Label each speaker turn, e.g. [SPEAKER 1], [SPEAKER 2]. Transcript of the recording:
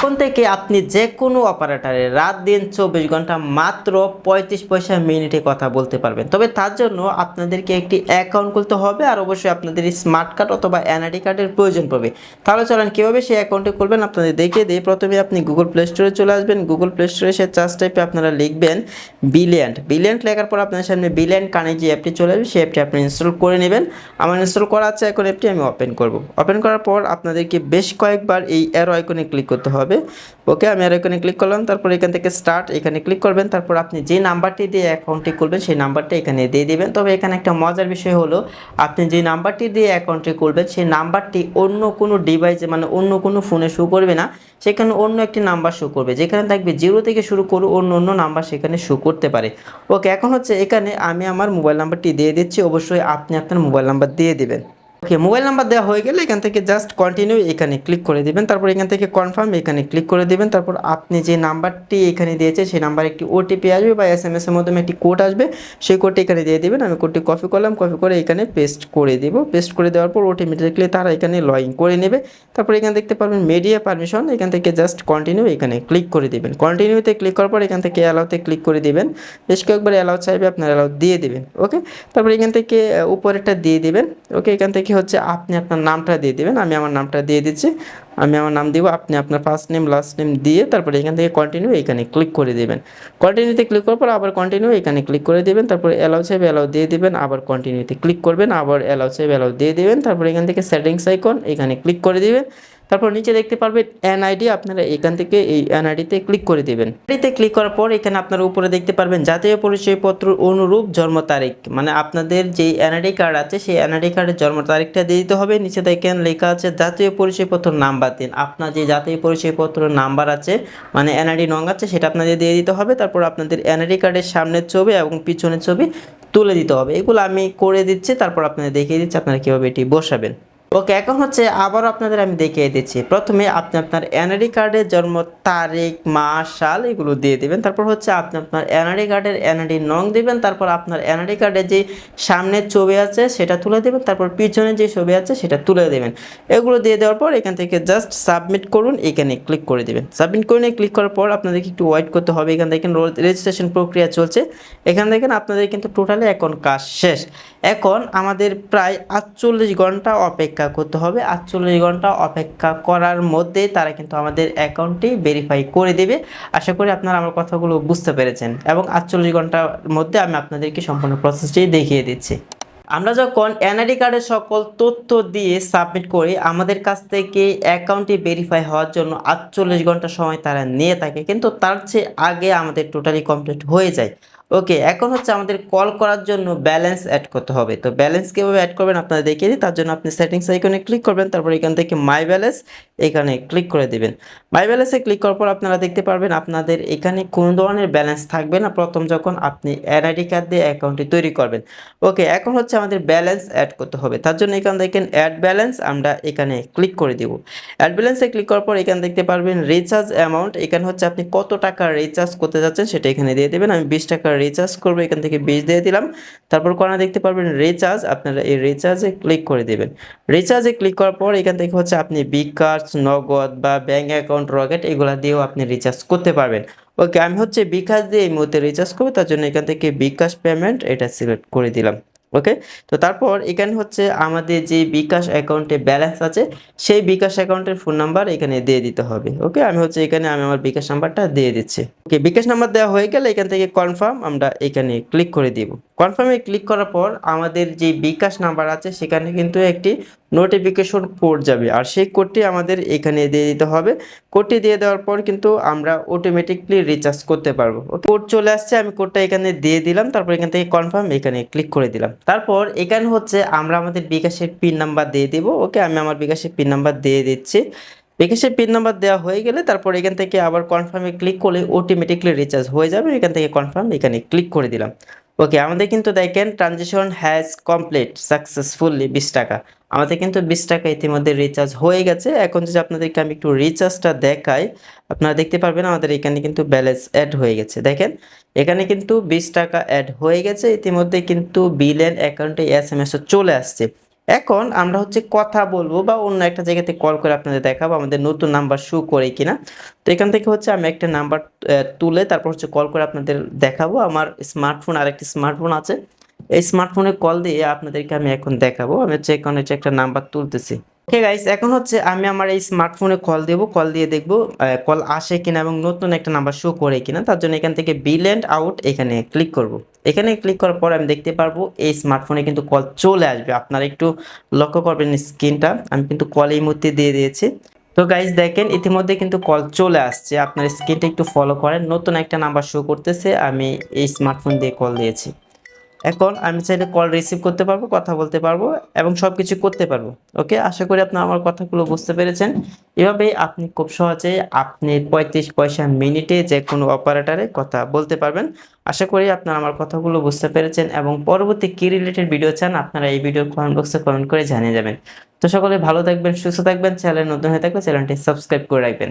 [SPEAKER 1] এখন থেকে আপনি যে কোনো অপারেটারে রাত দিন চব্বিশ ঘণ্টা মাত্র পঁয়ত্রিশ পয়সা মিনিটে কথা বলতে পারবেন। তবে তার জন্য আপনাদেরকে একটি অ্যাকাউন্ট খুলতে হবে আর অবশ্যই আপনাদের স্মার্ট কার্ড অথবা এনআইডি কার্ডের প্রয়োজন পড়বে। তাহলে চলেন, কীভাবে সেই অ্যাকাউন্টে খুলবেন আপনাদের দেখিয়ে দিই। প্রথমে আপনি গুগল প্লে স্টোরে চলে আসবেন। গুগল প্লে স্টোরে সে চার্জ টাইপে আপনারা লিখবেন বিলিয়ন্ট বিলিয়ন্ট লেখার পর আপনার সামনে বিলিয়ন্ট কানে যে অ্যাপটি চলে আসবে, সেই অ্যাপটি আপনি ইনস্টল করে নেবেন। আমার ইনস্টল করা আছে এখন অ্যাপটি আমি ওপেন করব। ওপেন করার পর আপনাদেরকে বেশ কয়েকবার এই অ্যারো আইকনে ক্লিক করতে হবে। ওকে, আমি আর এখানে ক্লিক করলাম, তারপর এখান থেকে স্টার্ট এখানে ক্লিক করবেন, তারপর আপনি যে নাম্বারটি দিয়ে অ্যাকাউন্টটি খুলবেন, সেই নাম্বারটা এখানে দিয়ে দিবেন। তবে এখানে একটা মজার বিষয় হলো, আপনি যে নাম্বারটি দিয়ে অ্যাকাউন্টটি খুলবেন, সেই নাম্বারটি অন্য কোনো ডিভাইসে মানে অন্য কোনো ফোনে শো করবে না। সেখানে অন্য একটি নাম্বার শো করবে। যেখানে থাকবে জিরো থেকে শুরু করে অন্য অন্য নাম্বার সেখানে শো করতে পারে। ওকে, এখন হচ্ছে এখানে আমি আমার মোবাইল নাম্বারটি দিয়ে দিচ্ছি। অবশ্যই আপনি আপনার মোবাইল নাম্বার দিয়ে দিবেন। ওকে মোবাইল নাম্বার দেওয়া হয়ে গেলে এখান থেকে জাস্ট কন্টিনিউ এখানে ক্লিক করে দিবেন। তারপর এখান থেকে কনফার্ম এখানে ক্লিক করে দিবেন। তারপর আপনি যে নাম্বারটি এখানে দিয়েছে, সেই নাম্বারে একটি ওটিপি আসবে বা এস এম এস এর মাধ্যমে একটি কোড আসবে, সেই কোডটি এখানে দিয়ে দিবেন। আমি কোডটি কপি করলাম কপি করে এখানে পেস্ট করে দিব। পেস্ট করে দেওয়ার পর অটোমেটিকলি তারা এখানে লগ ইন করে নেবে। তারপর এখানে দেখতে পারবেন মিডিয়া পারমিশন এখান থেকে জাস্ট কন্টিনিউ এখানে ক্লিক করে দিবেন। কন্টিনিউতে ক্লিক করার পর এখান থেকে অ্যালাউতে ক্লিক করে দিবেন। বেশ কয়েকবার অ্যালাউ চাইবে, আপনার অ্যালাউ দিয়ে দিবেন। ওকে তারপর এখান থেকে উপরেরটা দিয়ে দিবেন। ওকে এখান থেকে হচ্ছে আপনি আপনার নামটা দিয়ে দেবেন, আমি আমার নামটা দিয়ে দিচ্ছি। আমি আমার নাম দিব, আপনি আপনার ফার্স্ট নেম লাস্ট নেম দিয়ে তারপরে এখান থেকে কন্টিনিউ এখানে ক্লিক করে দেবেন। কন্টিনিউতে ক্লিক করার পর আবার কন্টিনিউ এখানে ক্লিক করে দেবেন, তারপরে অ্যালাউ সাহেব অ্যালাউ দিয়ে দেবেন, আবার কন্টিনিউতে ক্লিক করবেন, আবার অ্যালাউ সাহেব অ্যালাউ দিয়ে দেবেন, তারপরে এখান থেকে সেটিংস আইকন এখানে ক্লিক করে দিবেন। তারপর নিচে দেখতে পারবেন এনআইডি আপনারা এখান থেকে এই এনআইডিতে ক্লিক করে দিবেন। এটিতে ক্লিক করার পর এখানে আপনারা উপরে দেখতে পারবেন জাতীয় পরিচয়পত্র অনুরূপ জন্ম তারিখ। মানে আপনাদের যে এনআইডি কার্ড আছে, সেই এনআইডি কার্ডের জন্ম তারিখটা দিয়ে দিতে হবে। নিচে দেখেন লেখা আছে জাতীয় পরিচয়পত্র নাম্বার দিন আপনার যে জাতীয় পরিচয়পত্র নাম্বার আছে মানে এনআইডি নং আছে, সেটা আপনাদের দিয়ে দিতে হবে। তারপর আপনাদের এনআইডি কার্ডের সামনের ছবি এবং পিছনের ছবি তুলে দিতে হবে। এগুলো আমি করে দিচ্ছি, তারপর আপনাদের দেখিয়ে দিচ্ছি আপনারা কীভাবে এটি বসাবেন। ওকে, এখন হচ্ছে আবারও আপনাদের আমি দেখিয়ে দিচ্ছি। প্রথমে আপনি আপনার এনআরডি কার্ডের জন্ম তারিখ, মাস, সাল এগুলো দিয়ে দিবেন। তারপর হচ্ছে আপনি আপনার এনআরডি কার্ডের এনআরডি নং দিবেন। তারপর আপনার এনআরডি কার্ডের যে সামনের ছবি আছে সেটা তুলে দেবেন। তারপর পিছনে যে ছবি আছে সেটা তুলে দেবেন। এগুলো দিয়ে দেওয়ার পর এখান থেকে জাস্ট সাবমিট করুন, এখানে ক্লিক করে দেবেন। সাবমিট করে নিয়ে ক্লিক করার পর আপনাদেরকে একটু ওয়েট করতে হবে। এখান থেকে রেজিস্ট্রেশন প্রক্রিয়া চলছে। এখান দেখেন আপনাদের কিন্তু টোটালি এখন কাজ শেষ। এখন আমাদের প্রায় আটচল্লিশ ঘণ্টা অপেক্ষা। করতে হবে। আটচল্লিশ ঘণ্টা অপেক্ষা করার মধ্যে তারা কিন্তু আমাদের অ্যাকাউন্টটি ভেরিফাই করে দেবে। আশা করি আপনারা আমার কথাগুলো বুঝতে পেরেছেন এবং আটচল্লিশ ঘণ্টার মধ্যে আমি আপনাদেরকে সম্পূর্ণ প্রসেসটি দেখিয়ে দিচ্ছি। আমরা যখন এনআইডি কার্ডের সকল তথ্য দিয়ে সাবমিট করি, আমাদের কাছ থেকে অ্যাকাউন্টটি ভেরিফাই হওয়ার জন্য আটচল্লিশ ঘণ্টা সময় তারা নিয়ে থাকে। কিন্তু তার চেয়ে আগে আমাদের টোটালি কমপ্লিট হয়ে যায়। ওকে, এখন হচ্ছে আমাদের কল করার জন্য ব্যালেন্স অ্যাড করতে হবে। তো ব্যালেন্স কীভাবে অ্যাড করবেন আপনারা দেখিয়ে দিই, তার জন্য আপনি সেটিংস আইকনে ক্লিক করবেন, তারপর এখান থেকে মাই ব্যালেন্স এখানে ক্লিক করে দিবেন। মাই ব্যালেন্সে ক্লিক করার পর আপনারা দেখতে পারবেন আপনাদের এখানে কোনো ধরনের ব্যালেন্স থাকবে না, প্রথম যখন আপনি এনআইডি কার্ড দিয়ে অ্যাকাউন্টটি তৈরি করবেন। ওকে, এখন হচ্ছে আমাদের ব্যালেন্স অ্যাড করতে হবে। তার জন্য এখান দেখেন অ্যাড ব্যালেন্স আমরা এখানে ক্লিক করে দিব। অ্যাড ব্যালেন্সে ক্লিক করার পর এখানে দেখতে পারবেন রিচার্জ অ্যামাউন্ট এখানে হচ্ছে আপনি কত টাকা রিচার্জ করতে যাচ্ছেন সেটা এখানে দিয়ে দেবেন। আমি বিশ টাকা রিচার্জ করব, এখান থেকে বিশ দিয়ে দিলাম। তারপর কোনা দেখতে পারবেন রিচার্জ আপনারা এই রিচার্জে ক্লিক করে দেবেন। রিচার্জে ক্লিক করার পর এখান থেকে হচ্ছে আপনি বিকাশ নগদ বা ব্যাঙ্ক অ্যাকাউন্ট রকেট এগুলো দিয়েও আপনি রিচার্জ করতে পারবেন। ওকে আমি হচ্ছে বিকাশ দিয়ে এই মুহূর্তে রিচার্জ করব, তার জন্য এখান থেকে বিকাশ পেমেন্ট এটা সিলেক্ট করে দিলাম। ওকে তো তারপর এখানে হচ্ছে আমাদের যে বিকাশ অ্যাকাউন্টে ব্যালেন্স আছে, সেই বিকাশ অ্যাকাউন্টের ফোন নাম্বার এখানে দিয়ে দিতে হবে। ওকে আমি হচ্ছে এখানে আমি আমার বিকাশ নাম্বারটা দিয়ে দিচ্ছি। ওকে বিকাশ নাম্বার দেওয়া হয়ে গেলে এখান থেকে কনফার্ম আমরা এখানে ক্লিক করে দিব। কনফার্মে ক্লিক করার পর আমাদের যে বিকাশ নাম্বার আছে, সেখানে কিন্তু একটি নোটিফিকেশন কোড যাবে। আর সেই কোডটি আমাদের এখানে দিয়ে দিতে হবে। কোডটি দিয়ে দেওয়ার পর কিন্তু আমরা অটোমেটিকলি রিচার্জ করতে পারব। কোড চলে আসছে, আমি কোডটা এখানে দিয়ে দিলাম, তারপর এখান থেকে কনফার্ম এখানে ক্লিক করে দিলাম। তারপর এখানে হচ্ছে আমরা আমাদের বিকাশের পিন নাম্বার দিয়ে দিব। ওকে আমি আমার বিকাশের পিন নাম্বার দিয়ে দিচ্ছি। বিকাশের পিন নাম্বার দেওয়া হয়ে গেলে তারপর এখান থেকে আবার কনফার্মে ক্লিক করলে অটোমেটিকলি রিচার্জ হয়ে যাবে। এখান থেকে কনফার্ম এখানে ক্লিক করে দিলাম। ওকে আমাদের কিন্তু দেখেন ট্রানজেকশন হ্যাজ কমপ্লিট সাকসেসফুলি বিশ টাকা। আমাদের কিন্তু বিশ টাকা ইতিমধ্যে রিচার্জ হয়ে গেছে। এখন যদি আপনাদেরকে আমি একটু রিচার্জটা দেখাই, আপনারা দেখতে পারবেন আমাদের এখানে কিন্তু ব্যালেন্স অ্যাড হয়ে গেছে। দেখেন, এখানে কিন্তু বিশ টাকা অ্যাড হয়ে গেছে। ইতিমধ্যে কিন্তু বিল অ্যান্ড অ্যাকাউন্টে এস এম এসও চলে আসছে। এখন আমরা হচ্ছে কথা বলব বা অন্য একটা জায়গাতে কল করে আপনাদের দেখাবো আমাদের নতুন নাম্বার শো করে কিনা। তো এখান থেকে হচ্ছে আমি একটা নাম্বার তুলে তারপর হচ্ছে কল করে আপনাদের দেখাবো। আমার স্মার্টফোন আর একটি স্মার্টফোন আছে। এই স্মার্টফোনে কল দিয়ে আপনাদেরকে আমি এখন দেখাবো। আমি হচ্ছে এখন হচ্ছে একটা নাম্বার তুলতেছি। ওকে গাইস এখন হচ্ছে আমি আমার এই স্মার্টফোনে কল দেবো। কল দিয়ে দেখব কল আসে কিনা এবং নতুন একটা নাম্বার শো করে কিনা। তার জন্য এখান থেকে বিল অ্যান্ড আউট এখানে ক্লিক করব। এখানে ক্লিক করার পর আমি দেখতে পারব, এই স্মার্টফোনে কিন্তু কল চলে আসবে। আপনারা একটু লক্ষ্য করবেন স্ক্রিনটা আমি কিন্তু কল এই মুহূর্তে দিয়ে দিয়েছি। তো গাইজ দেখেন, ইতিমধ্যে কিন্তু কল চলে আসছে। আপনার স্ক্রিনটা একটু ফলো করেন। নতুন একটা নাম্বার শো করতেছে। আমি এই স্মার্টফোন দিয়ে কল দিয়েছি। এখন আমি চাইলে কল রিসিভ করতে পারব, কথা বলতে পারব এবং সব কিছু করতে পারব ওকে আশা করি আপনার আমার কথাগুলো বুঝতে পেরেছেন। এভাবেই আপনি খুব সহজে আপনি পঁয়ত্রিশ পয়সা মিনিটে যে কোনো অপারেটারে কথা বলতে পারবেন। আশা করি আপনারা আমার কথাগুলো বুঝতে পেরেছেন এবং পরবর্তী কি রিলেটেড ভিডিও চান আপনারা এই ভিডিও কমেন্ট বক্সে কমেন্ট করে জানিয়ে যাবেন। তো সকলে ভালো থাকবেন, সুস্থ থাকবেন, চ্যানেল নতুন হয়ে থাকলে চ্যানেলটি সাবস্ক্রাইব করে রাখবেন।